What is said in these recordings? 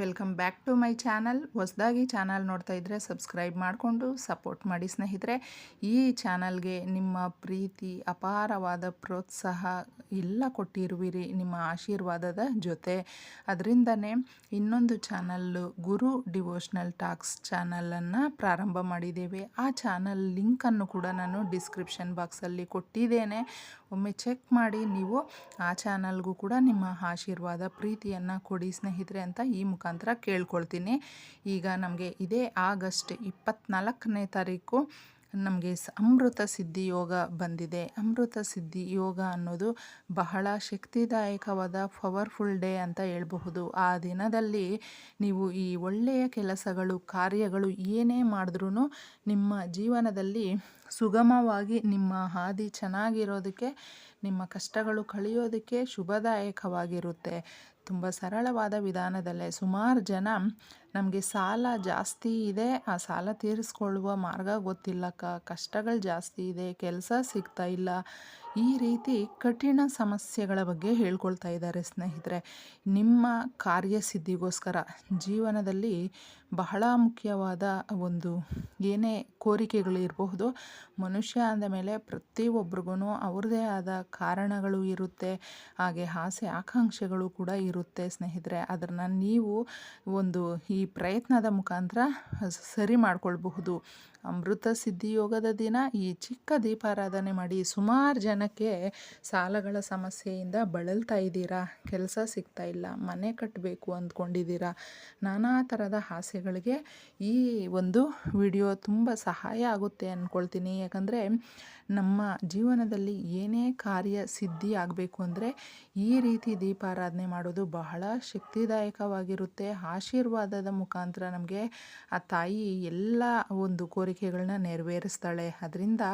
Welcome back to my channel. ಹೊಸದಾಗಿ channel ನೋಡ್ತಾ ಇದ್ದರೆ ಸಬ್ಸ್ಕ್ರೈಬ್ ಮಾಡಿಕೊಂಡು ಸಪೋರ್ಟ್ ಮಾಡಿ ಸ್ನೇಹಿತರೆ. ಈ ಚಾನಲ್ಗೆ ನಿಮ್ಮ ಪ್ರೀತಿ, ಅಪಾರವಾದ ಪ್ರೋತ್ಸಾಹ ಎಲ್ಲ ಕೊಟ್ಟಿರುವಿರಿ ನಿಮ್ಮ ಆಶೀರ್ವಾದದ ಜೊತೆ. ಅದರಿಂದನೇ ಇನ್ನೊಂದು ಚಾನಲ್ಲು ಗುರು ಡಿವೋಷ್ನಲ್ ಟಾಕ್ಸ್ ಚಾನಲನ್ನು ಪ್ರಾರಂಭ ಮಾಡಿದ್ದೇವೆ. ಆ ಚಾನಲ್ ಲಿಂಕನ್ನು ಕೂಡ ನಾನು ಡಿಸ್ಕ್ರಿಪ್ಷನ್ ಬಾಕ್ಸಲ್ಲಿ ಕೊಟ್ಟಿದ್ದೇನೆ. ಒಮ್ಮೆ ಚೆಕ್ ಮಾಡಿ ನೀವು ಆ ಚಾನಲ್ಗೂ ಕೂಡ ನಿಮ್ಮ ಆಶೀರ್ವಾದ, ಪ್ರೀತಿಯನ್ನು ಕೊಡಿ ಸ್ನೇಹಿತರೆ ಅಂತ ಈ ಮುಖಾಂತರ ಕೇಳ್ಕೊಳ್ತೀನಿ. ಈಗ ನಮಗೆ ಇದೇ ಆಗಸ್ಟ್ ಇಪ್ಪತ್ತ್ನಾಲ್ಕನೇ ತಾರೀಕು ನಮಗೆ ಅಮೃತ ಸಿದ್ಧಿ ಯೋಗ ಬಂದಿದೆ. ಅಮೃತ ಸಿದ್ಧಿ ಯೋಗ ಅನ್ನೋದು ಬಹಳ ಶಕ್ತಿದಾಯಕವಾದ, ಪವರ್ಫುಲ್ ಡೇ ಅಂತ ಹೇಳಬಹುದು. ಆ ದಿನದಲ್ಲಿ ನೀವು ಈ ಒಳ್ಳೆಯ ಕೆಲಸಗಳು, ಕಾರ್ಯಗಳು ಏನೇ ಮಾಡಿದ್ರೂ ನಿಮ್ಮ ಜೀವನದಲ್ಲಿ ಸುಗಮವಾಗಿ ನಿಮ್ಮ ಹಾದಿ ಚೆನ್ನಾಗಿರೋದಕ್ಕೆ, ನಿಮ್ಮ ಕಷ್ಟಗಳು ಕಳೆಯೋದಕ್ಕೆ ಶುಭದಾಯಕವಾಗಿರುತ್ತೆ. ತುಂಬ ಸರಳವಾದ ವಿಧಾನದಲ್ಲೇ ಸುಮಾರು ಜನ ನಮಗೆ ಸಾಲ ಜಾಸ್ತಿ ಇದೆ, ಆ ಸಾಲ ತೀರಿಸ್ಕೊಳ್ಳುವ ಮಾರ್ಗ ಗೊತ್ತಿಲ್ಲಕ್ಕ ಕಷ್ಟಗಳು ಜಾಸ್ತಿ ಇದೆ, ಕೆಲಸ ಸಿಗ್ತಾ ಇಲ್ಲ ಈ ರೀತಿ ಕಠಿಣ ಸಮಸ್ಯೆಗಳ ಬಗ್ಗೆ ಹೇಳ್ಕೊಳ್ತಾ ಇದ್ದಾರೆ ಸ್ನೇಹಿತರೆ. ನಿಮ್ಮ ಕಾರ್ಯಸಿದ್ಧಿಗೋಸ್ಕರ ಜೀವನದಲ್ಲಿ ಬಹಳ ಮುಖ್ಯವಾದ ಒಂದು ಏನೇ ಕೋರಿಕೆಗಳು ಇರಬಹುದು, ಮನುಷ್ಯ ಅಂದ ಮೇಲೆ ಪ್ರತಿಯೊಬ್ಬರಿಗೂ ಅವ್ರದ್ದೇ ಆದ ಕಾರಣಗಳು ಇರುತ್ತೆ, ಹಾಗೆ ಆಸೆ ಆಕಾಂಕ್ಷೆಗಳು ಕೂಡ ಇರುತ್ತೆ ಸ್ನೇಹಿತರೆ. ಅದನ್ನು ನೀವು ಒಂದು ಈ ಪ್ರಯತ್ನದ ಮುಖಾಂತರ ಸರಿ ಮಾಡ್ಕೊಳ್ಬಹುದು. ಅಮೃತ ಸಿದ್ಧಿಯೋಗದ ದಿನ. ಈ ಚಿಕ್ಕ ದೀಪಾರಾಧನೆ ಮಾಡಿ ಸುಮಾರು ಜನಕ್ಕೆ ಸಾಲಗಳ ಸಮಸ್ಯೆಯಿಂದ ಬಳಲ್ತಾ ಇದ್ದೀರಾ? ಕೆಲಸ ಸಿಗ್ತಾ ಇಲ್ಲ. ಮನೆ ಕಟ್ಟಬೇಕು ಅಂದ್ಕೊಂಡಿದ್ದೀರಾ? ನಾನಾ ಥರದ ಆಸೆಗಳಿಗೆ ಈ ಒಂದು ವಿಡಿಯೋ ತುಂಬ ಸಹಾಯ ಆಗುತ್ತೆ ಅಂದ್ಕೊಳ್ತೀನಿ ಯಾಕಂದರೆ ನಮ್ಮ ಜೀವನದಲ್ಲಿ ಏನೇ ಕಾರ್ಯ ಸಿದ್ಧಿ ಆಗಬೇಕು ಅಂದರೆ ಈ ರೀತಿ ದೀಪಾರಾಧನೆ ಮಾಡೋದು ಬಹಳ ಶಕ್ತಿದಾಯಕವಾಗಿರುತ್ತೆ. ಆಶೀರ್ವಾದದ ಮುಖಾಂತರ ನಮಗೆ ಆ ತಾಯಿ ಎಲ್ಲ ಒಂದು ಕೋರಿಕೆಗಳನ್ನ ನೆರವೇರಿಸ್ತಾಳೆ. ಅದರಿಂದ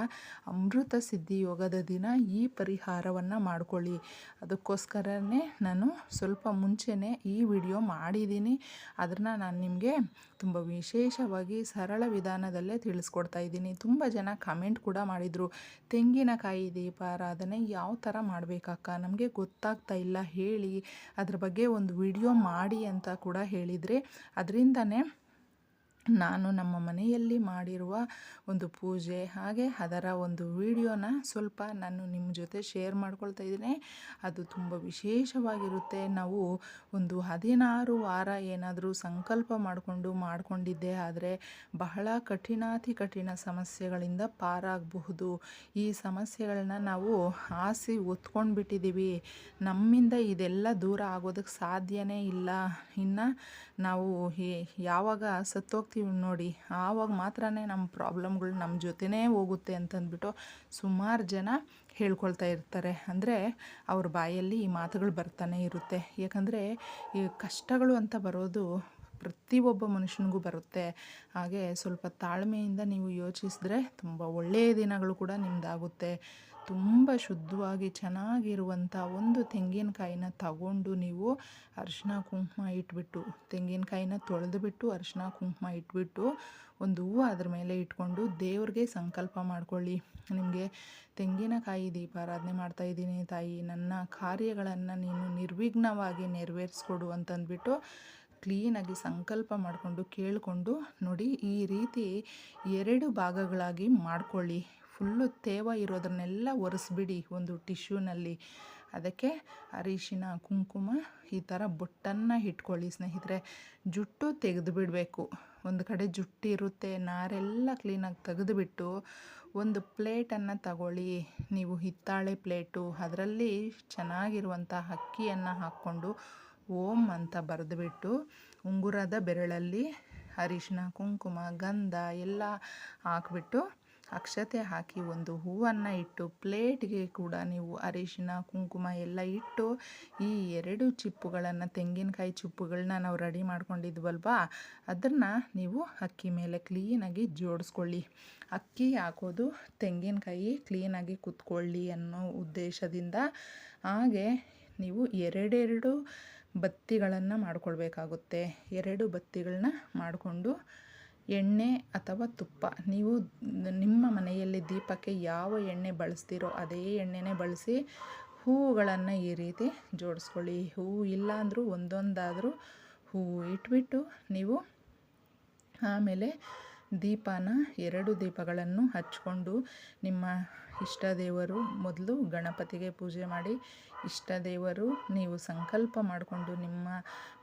ಅಮೃತ ಸಿದ್ಧಿ ಯೋಗದ ದಿನ ಈ ಪರಿಹಾರವನ್ನು ಮಾಡ್ಕೊಳ್ಳಿ. ಅದಕ್ಕೋಸ್ಕರನೇ ನಾನು ಸ್ವಲ್ಪ ಮುಂಚೆನೇ ಈ ವಿಡಿಯೋ ಮಾಡಿದ್ದೀನಿ. ಅದನ್ನು ನಾನು ನಿಮಗೆ ತುಂಬ ವಿಶೇಷವಾಗಿ ಸರಳ ವಿಧಾನದಲ್ಲೇ ತಿಳಿಸ್ಕೊಡ್ತಾ ಇದ್ದೀನಿ. ತುಂಬ ಜನ ಕಮೆಂಟ್ ಕೂಡ ಮಾಡಿದರು. ತೆಂಗಿನಕಾಯಿ ದೀಪಾರಾಧನೆ ಯಾವ ಥರ ಮಾಡಬೇಕಕ್ಕ? ನಮಗೆ ಗೊತ್ತಾಗ್ತಾ ಇಲ್ಲ. ಹೇಳಿ. ಅದ್ರ ಬಗ್ಗೆ ಒಂದು ವಿಡಿಯೋ ಮಾಡಿ ಅಂತ ಕೂಡ ಹೇಳಿದರೆ, ಅದರಿಂದನೇ ನಾನು ನಮ್ಮ ಮನೆಯಲ್ಲಿ ಮಾಡಿರುವ ಒಂದು ಪೂಜೆ, ಹಾಗೆ ಅದರ ಒಂದು ವಿಡಿಯೋನ ಸ್ವಲ್ಪ ನಾನು ನಿಮ್ಮ ಜೊತೆ ಶೇರ್ ಮಾಡ್ಕೊಳ್ತಾ ಇದ್ದೀನಿ. ಅದು ತುಂಬ ವಿಶೇಷವಾಗಿರುತ್ತೆ. ನಾವು ಒಂದು ಹದಿನಾರು ವಾರ ಏನಾದರೂ ಸಂಕಲ್ಪ ಮಾಡಿಕೊಂಡು ಮಾಡಿಕೊಂಡಿದ್ದೆ ಆದರೆ ಬಹಳ ಕಠಿಣಾತಿ ಕಠಿಣ ಸಮಸ್ಯೆಗಳಿಂದ ಪಾರಾಗಬಹುದು. ಈ ಸಮಸ್ಯೆಗಳನ್ನ ನಾವು ಆಸಿ ಒತ್ಕೊಂಡು ಬಿಟ್ಟಿದ್ದೀವಿ ನಮ್ಮಿಂದ ಇದೆಲ್ಲ ದೂರ ಆಗೋದಕ್ಕೆ ಸಾಧ್ಯನೇ ಇಲ್ಲ. ಇನ್ನು ನಾವು ಯಾವಾಗ ಸತ್ತೋಗ್ತೀವಿ ನೋಡಿ. ಆವಾಗ ಮಾತ್ರ ನಮ್ಮ ಪ್ರಾಬ್ಲಮ್ಗಳು ನಮ್ಮ ಜೊತೆನೇ ಹೋಗುತ್ತೆ ಅಂತಂದ್ಬಿಟ್ಟು ಸುಮಾರು ಜನ ಹೇಳ್ಕೊಳ್ತಾ ಇರ್ತಾರೆ. ಅಂದರೆ ಅವ್ರ ಬಾಯಲ್ಲಿ ಈ ಮಾತುಗಳು ಬರ್ತಾನೆ ಇರುತ್ತೆ. ಯಾಕಂದರೆ ಈ ಕಷ್ಟಗಳು ಅಂತ ಬರೋದು ಪ್ರತಿಯೊಬ್ಬ ಮನುಷ್ಯನಿಗೂ ಬರುತ್ತೆ. ಹಾಗೆ ಸ್ವಲ್ಪ ತಾಳ್ಮೆಯಿಂದ ನೀವು ಯೋಚಿಸಿದ್ರೆ ತುಂಬ ಒಳ್ಳೆಯ ದಿನಗಳು ಕೂಡ ನಿಮ್ಮದಾಗುತ್ತೆ ತುಂಬ ಶುದ್ಧವಾಗಿ ಚೆನ್ನಾಗಿರುವಂಥ ಒಂದು ತೆಂಗಿನಕಾಯಿನ ತಗೊಂಡು ನೀವು ಅರಿಶಿನ ಕುಂಕುಮ ಇಟ್ಬಿಟ್ಟು, ತೆಂಗಿನಕಾಯಿನ ತೊಳೆದುಬಿಟ್ಟು ಅರಿಶಿನ ಕುಂಕುಮ ಇಟ್ಬಿಟ್ಟು ಒಂದು ಹೂವು ಅದ್ರ ಮೇಲೆ ಇಟ್ಕೊಂಡು ದೇವ್ರಿಗೆ ಸಂಕಲ್ಪ ಮಾಡ್ಕೊಳ್ಳಿ. ನಿಮಗೆ ತೆಂಗಿನಕಾಯಿ ದೀಪಾರಾಧನೆ ಮಾಡ್ತಾ ಇದ್ದೀನಿ ತಾಯಿ. ನನ್ನ ಕಾರ್ಯಗಳನ್ನು ನೀನು ನಿರ್ವಿಘ್ನವಾಗಿ ನೆರವೇರಿಸ್ಕೊಡು ಅಂತಂದ್ಬಿಟ್ಟು ಕ್ಲೀನಾಗಿ ಸಂಕಲ್ಪ ಮಾಡಿಕೊಂಡು ಕೇಳಿಕೊಂಡು ನೋಡಿ ಈ ರೀತಿ ಎರಡು ಭಾಗಗಳಾಗಿ ಮಾಡ್ಕೊಳ್ಳಿ. ಫುಲ್ಲು ತೇವ ಇರೋದನ್ನೆಲ್ಲ ಒರೆಸ್ಬಿಡಿ ಒಂದು ಟಿಶ್ಯೂನಲ್ಲಿ. ಅದಕ್ಕೆ ಅರಿಶಿನ, ಕುಂಕುಮ ಈ ಥರ ಬೊಟ್ಟನ್ನು ಇಟ್ಕೊಳ್ಳಿ ಸ್ನೇಹಿತರೆ. ಜುಟ್ಟು ತೆಗೆದುಬಿಡಬೇಕು. ಒಂದು ಕಡೆ ಜುಟ್ಟಿರುತ್ತೆ, ನಾರೆಲ್ಲ ಕ್ಲೀನಾಗಿ ತೆಗೆದುಬಿಟ್ಟು ಒಂದು ಪ್ಲೇಟನ್ನು ತಗೊಳ್ಳಿ. ನೀವು ಹಿತ್ತಾಳೆ ಪ್ಲೇಟು, ಅದರಲ್ಲಿ ಚೆನ್ನಾಗಿರುವಂಥ ಅಕ್ಕಿಯನ್ನು ಹಾಕ್ಕೊಂಡು ಓಂ ಅಂತ ಬರೆದುಬಿಟ್ಟು ಉಂಗುರದ ಬೆರಳಲ್ಲಿ ಅರಿಶಿನ, ಕುಂಕುಮ, ಗಂಧ ಎಲ್ಲ ಹಾಕ್ಬಿಟ್ಟು ಅಕ್ಷತೆ ಹಾಕಿ ಒಂದು ಹೂವನ್ನು ಇಟ್ಟು ಪ್ಲೇಟ್ಗೆ ಕೂಡ ನೀವು ಅರಿಶಿನ, ಕುಂಕುಮ ಎಲ್ಲ ಇಟ್ಟು ಈ ಎರಡು ಚಿಪ್ಪುಗಳನ್ನು, ತೆಂಗಿನಕಾಯಿ ಚಿಪ್ಪುಗಳನ್ನ ನಾವು ರೆಡಿ ಮಾಡ್ಕೊಂಡಿದ್ವಲ್ವಾ? ಅದನ್ನು ನೀವು ಅಕ್ಕಿ ಮೇಲೆ ಕ್ಲೀನಾಗಿ ಜೋಡಿಸ್ಕೊಳ್ಳಿ. ಅಕ್ಕಿ ಹಾಕೋದು ತೆಂಗಿನಕಾಯಿ ಕ್ಲೀನಾಗಿ ಕುತ್ಕೊಳ್ಳಿ ಅನ್ನೋ ಉದ್ದೇಶದಿಂದ. ಹಾಗೆ ನೀವು ಎರಡೆರಡು ಬತ್ತಿಗಳನ್ನು ಮಾಡ್ಕೊಳ್ಬೇಕಾಗುತ್ತೆ. ಎರಡು ಬತ್ತಿಗಳನ್ನ ಮಾಡಿಕೊಂಡು ಎಣ್ಣೆ ಅಥವಾ ತುಪ್ಪ. ನೀವು ನಿಮ್ಮ ಮನೆಯಲ್ಲಿ ದೀಪಕ್ಕೆ ಯಾವ ಎಣ್ಣೆ ಬಳಸ್ತೀರೋ ಅದೇ ಎಣ್ಣೆನೇ ಬಳಸಿ ಹೂವುಗಳನ್ನು ಈ ರೀತಿ ಜೋಡಿಸ್ಕೊಳ್ಳಿ. ಹೂವು ಇಲ್ಲಾಂದರೂ ಒಂದೊಂದಾದರೂ ಹೂವು ಇಟ್ಬಿಟ್ಟು ನೀವು ಆಮೇಲೆ ದೀಪನ ಎರಡು ದೀಪಗಳನ್ನು ಹಚ್ಕೊಂಡು ನಿಮ್ಮ ಇಷ್ಟ ದೇವರು ಮೊದಲು ಗಣಪತಿಗೆ ಪೂಜೆ ಮಾಡಿ ಇಷ್ಟ ದೇವರು ನೀವು ಸಂಕಲ್ಪ ಮಾಡಿಕೊಂಡು ನಿಮ್ಮ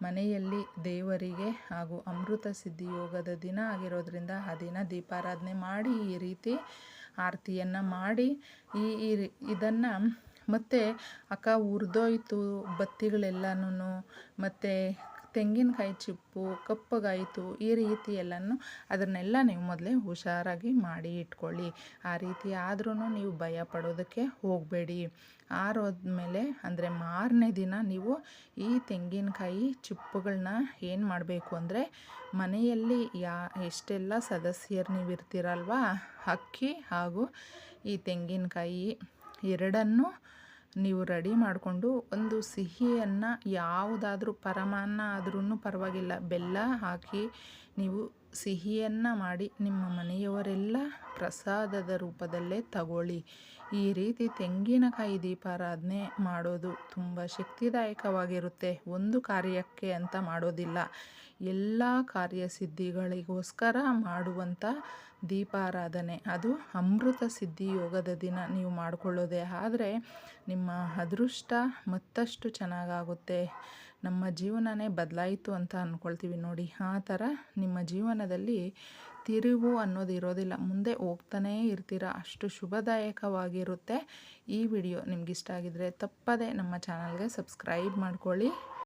ಮನೆಯಲ್ಲಿ ದೇವರಿಗೆ ಹಾಗೂ ಅಮೃತ ಸಿದ್ಧಿ ಯೋಗದ ದಿನ ಆಗಿರೋದ್ರಿಂದ ಆ ದಿನ ದೀಪಾರಾಧನೆ ಮಾಡಿ ಈ ರೀತಿ ಆರತಿಯನ್ನು ಮಾಡಿ ಈ ಇದನ್ನು ಮತ್ತು ಅಕ್ಕ ಉರಿದೋಯ್ತು ಬತ್ತಿಗಳೆಲ್ಲನೂ ಮತ್ತು ತೆಂಗಿನಕಾಯಿ ಚಿಪ್ಪು, ಕಪ್ಪಗಾಯಿತು ಈ ರೀತಿ ಎಲ್ಲನೂ ಅದನ್ನೆಲ್ಲ ನೀವು ಮೊದಲೇ ಹುಷಾರಾಗಿ ಮಾಡಿ ಇಟ್ಕೊಳ್ಳಿ. ಆ ರೀತಿ ಆದ್ರೂ ನೀವು ಭಯ ಪಡೋದಕ್ಕೆ ಹೋಗಬೇಡಿ. ಆರೋದ್ಮೇಲೆ ಅಂದರೆ ಮಾರನೇ ದಿನ ನೀವು ಈ ತೆಂಗಿನಕಾಯಿ ಚಿಪ್ಪುಗಳನ್ನ ಏನು ಮಾಡಬೇಕು ಅಂದರೆ ಮನೆಯಲ್ಲಿ ಯಾ ಎಷ್ಟೆಲ್ಲ ಸದಸ್ಯರು ನೀವು ಇರ್ತೀರಲ್ವ, ಅಕ್ಕಿ ಹಾಗೂ ಈ ತೆಂಗಿನಕಾಯಿ ಎರಡನ್ನೂ ನೀವು ರೆಡಿ ಮಾಡಿಕೊಂಡು ಒಂದು ಸಿಹಿಯನ್ನು ಯಾವುದಾದ್ರೂ ಪರಮಾನ್ನ ಆದ್ರೂ ಪರವಾಗಿಲ್ಲ. ಬೆಲ್ಲ ಹಾಕಿ ನೀವು ಸಿಹಿಯನ್ನು ಮಾಡಿ ನಿಮ್ಮ ಮನೆಯವರೆಲ್ಲ ಪ್ರಸಾದದ ರೂಪದಲ್ಲೇ ತಗೊಳ್ಳಿ. ಈ ರೀತಿ ತೆಂಗಿನಕಾಯಿ ದೀಪಾರಾಧನೆ ಮಾಡೋದು ತುಂಬ ಶಕ್ತಿದಾಯಕವಾಗಿರುತ್ತೆ. ಒಂದು ಕಾರ್ಯಕ್ಕೆ ಅಂತ ಮಾಡೋದಿಲ್ಲ. ಎಲ್ಲ ಕಾರ್ಯಸಿದ್ಧಿಗಳಿಗೋಸ್ಕರ ಮಾಡುವಂಥ ದೀಪಾರಾಧನೆ. ಅದು ಅಮೃತ ಸಿದ್ಧಿ ಯೋಗದ ದಿನ. ನೀವು ಮಾಡಿಕೊಳ್ಳೋದೇ ಆದರೆ ನಿಮ್ಮ ಅದೃಷ್ಟ ಮತ್ತಷ್ಟು ಚೆನ್ನಾಗಾಗುತ್ತೆ. ನಮ್ಮ ಜೀವನನೇ ಬದಲಾಯಿತು ಅಂತ ಅಂದ್ಕೊಳ್ತೀವಿ ನೋಡಿ. ಆ ಥರ ನಿಮ್ಮ ಜೀವನದಲ್ಲಿ ತಿರುವು ಅನ್ನೋದು ಇರೋದಿಲ್ಲ. ಮುಂದೆ ಹೋಗ್ತಾನೇ ಇರ್ತೀರ. ಅಷ್ಟು ಶುಭದಾಯಕವಾಗಿರುತ್ತೆ ಈ ವಿಡಿಯೋ. ನಿಮಗಿಷ್ಟ ಆಗಿದ್ರೆ ತಪ್ಪದೆ ನಮ್ಮ ಚಾನಲ್ಗೆ ಸಬ್ಸ್ಕ್ರೈಬ್ ಮಾಡ್ಕೊಳ್ಳಿ.